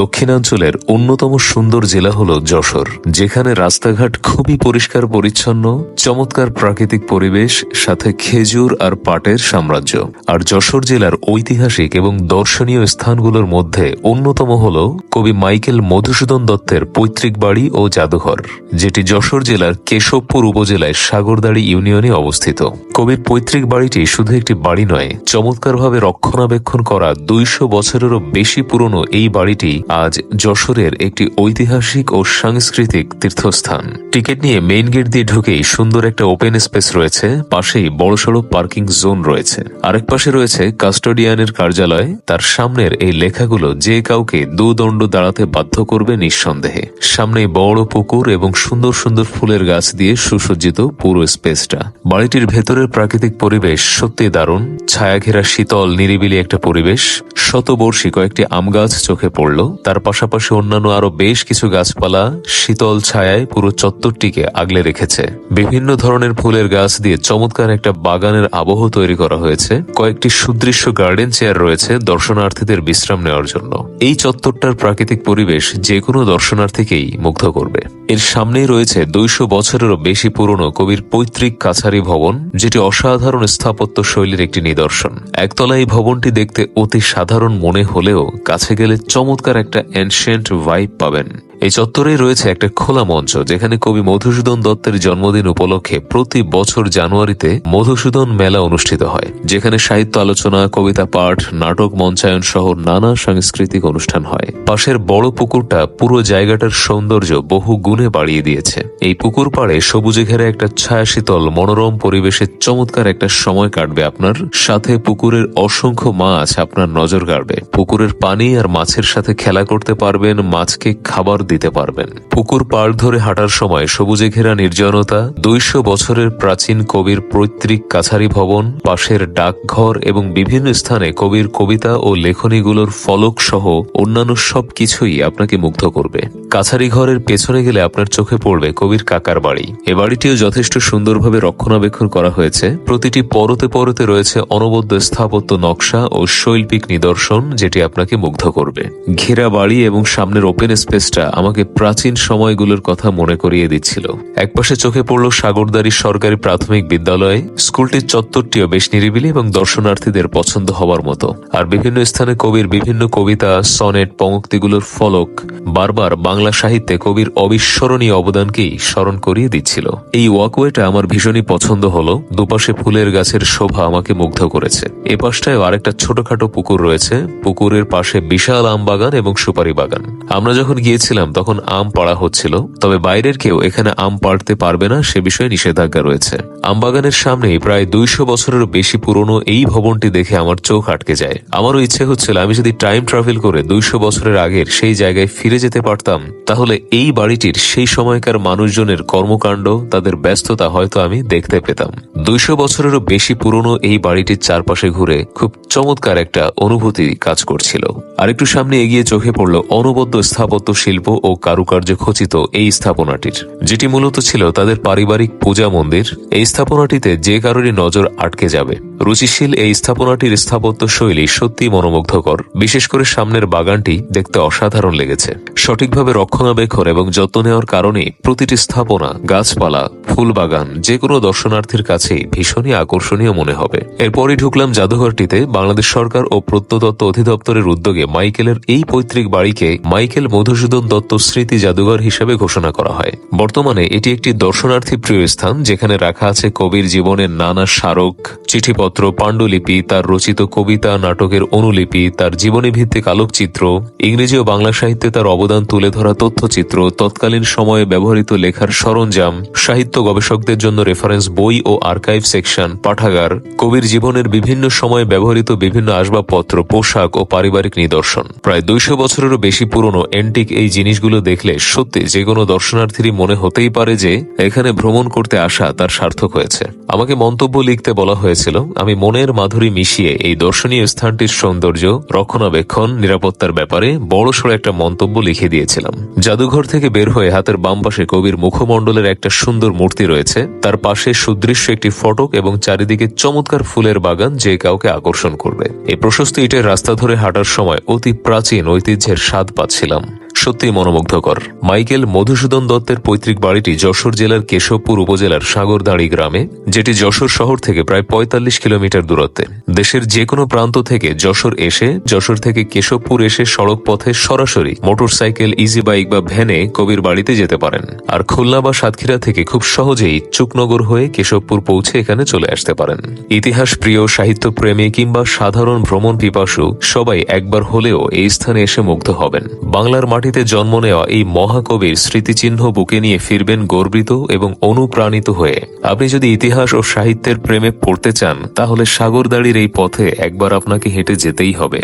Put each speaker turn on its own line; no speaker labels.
দক্ষিণাঞ্চলের অন্যতম সুন্দর জেলা হল যশোর, যেখানে রাস্তাঘাট খুবই পরিষ্কার পরিচ্ছন্ন, চমৎকার প্রাকৃতিক পরিবেশ, সাথে খেজুর আর পাটের সাম্রাজ্য। আর যশোর জেলার ঐতিহাসিক এবং দর্শনীয় স্থানগুলোর মধ্যে অন্যতম হল কবি মাইকেল মধুসূদন দত্তের পৈতৃক বাড়ি ও জাদুঘর, যেটি যশোর জেলার কেশবপুর উপজেলায় সাগরদাড়ি ইউনিয়নে অবস্থিত। কবির পৈতৃক বাড়িটি শুধু একটি বাড়ি নয়, চমৎকারভাবে রক্ষণাবেক্ষণ করা দুইশো বছরেরও বেশি পুরনো এই বাড়িটি আজ যশোরের একটি ঐতিহাসিক ও সাংস্কৃতিক তীর্থস্থান। টিকিট নিয়ে মেইন গেট দিয়ে ঢুকেই সুন্দর একটা ওপেন স্পেস রয়েছে, পাশেই বড়সড় পার্কিং জোন রয়েছে। আরেক পাশে রয়েছে কাস্টোডিয়ানের কার্যালয়, তার সামনের এই লেখাগুলো যে কাউকে দুদণ্ড দাঁড়াতে বাধ্য করবে নিঃসন্দেহে। সামনে বড় পুকুর এবং সুন্দর সুন্দর ফুলের গাছ দিয়ে সুসজ্জিত পুরো স্পেসটা। বাড়িটির ভেতরের প্রাকৃতিক পরিবেশ সত্যি দারুণ। ছায়া ঘেরা শীতল, নিরিবিলি একটা পরিবেশ। শতবর্ষী কয়েকটি আম গাছ চোখে পড়ল। তার পাশাপাশি অন্যান্য আরও বেশ কিছু গাছপালা শীতল ছায়ায় পুরো চত্বরটিকে আগলে রেখেছে। বিভিন্ন ধরনের ফুলের গাছ দিয়ে চমৎকার একটা বাগানের আবহ তৈরি করা হয়েছে। কয়েকটি সুদৃশ্য গার্ডেন চেয়ার রয়েছে দর্শনার্থীদের বিশ্রাম নেওয়ার জন্য। এই চত্বরটার প্রাকৃতিক পরিবেশ যে কোনো দর্শনার্থীকেই মুগ্ধ করবে। এর সামনেই রয়েছে দুইশো বছরেরও বেশি পুরনো কবির পৈতৃক কাছারি ভবন, যেটি অসাধারণ স্থাপত্য শৈলীর একটি নিদর্শন। একতলা এই ভবনটি দেখতে অতি সাধারণ মনে হলেও কাছে গেলে চমৎকার একটা এনশিয়েন্ট ভাইব পাবেন। এই চত্বরেই রয়েছে একটা খোলা মঞ্চ, যেখানে কবি মধুসূদন দত্তের জন্মদিন উপলক্ষে প্রতি বছর জানুয়ারিতে মধুসূদন মেলা অনুষ্ঠিত হয়, যেখানে সাহিত্য আলোচনা, কবিতা পাঠ, নাটক মঞ্চায়ন সহ নানা সাংস্কৃতিক অনুষ্ঠান হয়। পাশের বড় পুকুরটা পুরো জায়গাটার সৌন্দর্য বহু গুণে বাড়িয়ে দিয়েছে। এই পুকুর পাড়ে সবুজে ঘেরা একটা ছায়া শীতল মনোরম পরিবেশে চমৎকার একটা সময় কাটবে আপনার। সাথে পুকুরের অসংখ্য মাছ আপনার নজর কাড়বে। পুকুরের পানি আর মাছের সাথে খেলা করতে পারবেন, মাছকে খাবার দিতে পারবেন। পুকুর পাড় ধরে হাঁটার সময় সবুজে ঘেরা নির্জনতা, দুইশো বছরের প্রাচীন কবির পৈতৃক কাছারি ভবন, পাশের ডাকঘর এবং বিভিন্ন স্থানে কবির কবিতা ও লেখনীগুলোর ফলক সহ অন্যান্য সব কিছুই আপনাকে মুগ্ধ করবে। কাছারি ঘরের পেছনে গেলে আপনার চোখে পড়বে কবির কাকার বাড়ি। এ বাড়িটিও যথেষ্ট সুন্দরভাবে রক্ষণাবেক্ষণ করা হয়েছে। প্রতিটি পরতে পরতে রয়েছে অনবদ্য স্থাপত্য নকশা ও শৈল্পিক নিদর্শন যেটি আপনাকে মুগ্ধ করবে। ঘেরা বাড়ি এবং সামনের ওপেন স্পেসটা আমাকে প্রাচীন সময়গুলোর কথা মনে করিয়ে দিচ্ছিল। একপাশে চোখে পড়ল সাগরদারি সরকারি প্রাথমিক বিদ্যালয়, স্কুলটির চত্বরটিও বেশ নিরিবিলি এবং দর্শনার্থীদের পছন্দ হওয়ার মতো। আর বিভিন্ন স্থানে কবির বিভিন্ন কবিতা, সনেট, পঙ্ক্তিগুলোর ফলক বারবার বাংলা সাহিত্যে কবির অবিস্মরণীয় অবদানকেই স্মরণ করিয়ে দিচ্ছিল। এই ওয়াকওয়েটা আমার ভীষণই পছন্দ হলো। দুপাশে ফুলের গাছের শোভা আমাকে মুগ্ধ করেছে। এ পাশটায় আরেকটা ছোটখাটো পুকুর রয়েছে। পুকুরের পাশে বিশাল আম বাগান এবং সুপারি বাগান। আমরা যখন গিয়েছিলাম তখন আম পাড়া হচ্ছিল, তবে বাইরের কেউ এখানে আম পাড়তে পারবে না সে বিষয়ে নিষেধাজ্ঞা রয়েছে। আম বাগানের সামনেই প্রায় দুইশো বছরের বেশি পুরনো এই ভবনটি দেখে আমার চোখ আটকে যায়। আমারও ইচ্ছে হচ্ছিল আমি যদি টাইম ট্রাভেল করে দুইশো বছরের আগের সেই জায়গায় ফিরে যেতে পারতাম, তাহলে এই বাড়িটির সেই সময়কার মানুষজনের কর্মকাণ্ড, তাদের ব্যস্ততা হয়তো আমি দেখতে পেতাম। দুইশো বছরেরও বেশি পুরনো এই বাড়িটির চারপাশে ঘুরে খুব চমৎকার একটা অনুভূতি কাজ করছিল। আর একটু সামনে এগিয়ে চোখে পড়ল অনবদ্য স্থাপত্য শিল্প ও কারুকার্য খচিত এই স্থাপনাটির, যেটি মূলত ছিল তাদের পারিবারিক পূজা মন্দির, এই স্থাপনাটিতে যে কারোরই নজর আটকে যাবে। রুচিশীল এই স্থাপনাটির স্থাপত্য শৈলী সত্যি মনোমুগ্ধকর, বিশেষ করে সামনের বাগানটি দেখতে অসাধারণ লেগেছে। সঠিকভাবে রক্ষণাবেক্ষণ এবং যত্ন নেওয়ার কারণে প্রতিটি স্থাপনা, গাছপালা ফুল বাগান যে কোনো দর্শনার্থীর কাছেই ভীষণই আকর্ষণীয় মনে হবে। এরপরই ঢুকলাম জাদুঘরটিতে বাংলাদেশ সরকার ও প্রত্নতত্ত্ব অধিদপ্তরের উদ্যোগে মাইকেলের এই পৈতৃক বাড়িকে মাইকেল মধুসূদন দত্ত স্মৃতি জাদুঘর হিসেবে ঘোষণা করা হয়। বর্তমানে এটি একটি দর্শনার্থী প্রিয় স্থান, যেখানে রাখা আছে কবির জীবনের নানা স্মারক, চিঠিপত্র, পাণ্ডুলিপি, তার রচিত কবিতা, নাটকের অনুলিপি, তার জীবনী ভিত্তিক আলোকচিত্র, ইংরেজি ও বাংলা সাহিত্যে তার অবদান তুলে ধরা তথ্যচিত্র, তৎকালীন সময়ে ব্যবহৃত লেখার সরঞ্জাম, সাহিত্য গবেষকদের জন্য রেফারেন্স বই ও আর্কাইভ সেকশন পাঠাগার, কবির জীবনের বিভিন্ন সময়ে ব্যবহৃত বিভিন্ন আসবাবপত্র, পোশাক ও পারিবারিক নিদর্শন। প্রায় দুইশো বছরেরও বেশি পুরনো এন্টিক এই জিনিসগুলো দেখলে সত্যি যে কোনো দর্শনার্থীরই মনে হতেই পারে যে এখানে ভ্রমণ করতে আসা তার সার্থক হয়েছে। আমাকে মন্তব্য লিখতে বলা হয়েছিল, আমি মনের মাধুরী মিশিয়ে এই দর্শনীয় স্থানটির সৌন্দর্য, রক্ষণাবেক্ষণ, নিরাপত্তার ব্যাপারে বড়সড় একটা মন্তব্য লিখে দিয়েছিলাম। জাদুঘর থেকে বের হয়ে হাতের বাম পাশে কবির মুখমণ্ডলের একটা সুন্দর মূর্তি রয়েছে। তার পাশে সুদৃশ্য একটি ফটক এবং চারিদিকে চমৎকার ফুলের বাগান যে কাউকে আকর্ষণ করবে। এই প্রশস্ত ইটের রাস্তা ধরে হাঁটার সময় অতি প্রাচীন ঐতিহ্যের স্বাদ পাচ্ছিলাম। সত্যি মনোমুগ্ধকর। মাইকেল মধুসূদন দত্তের পৈতৃক বাড়িটি যশোর জেলার কেশবপুর উপজেলার সাগরদাঁড়ি গ্রামে, যেটি যশোর শহর থেকে প্রায় পঁয়তাল্লিশ কিলোমিটার দূরত্বে। দেশের যে কোনো প্রান্ত থেকে যশোর এসে, যশোর থেকে কেশবপুর এসে সড়ক পথে সরাসরি মোটরসাইকেল ইজি বাইক বা ভ্যানে কবির বাড়িতে যেতে পারেন। আর খুলনা বা সাতক্ষীরা থেকে খুব সহজেই চুকনগর হয়ে কেশবপুর পৌঁছে এখানে চলে আসতে পারেন। ইতিহাস প্রিয় সাহিত্য প্রেমী কিংবা সাধারণ ভ্রমণ পিপাসু সবাই একবার হলেও এই স্থানে এসে মুগ্ধ হবেন। বাংলার মাটিতে জন্ম নেওয়া এই মহাকবির স্মৃতিচিহ্ন বুকে নিয়ে ফিরবেন গর্বিত এবং অনুপ্রাণিত হয়ে। আপনি যদি ইতিহাস ও সাহিত্যের প্রেমে পড়তে চান, তাহলে সাগরদাড়ির এই পথে একবার আপনাকে হেঁটে যেতেই হবে।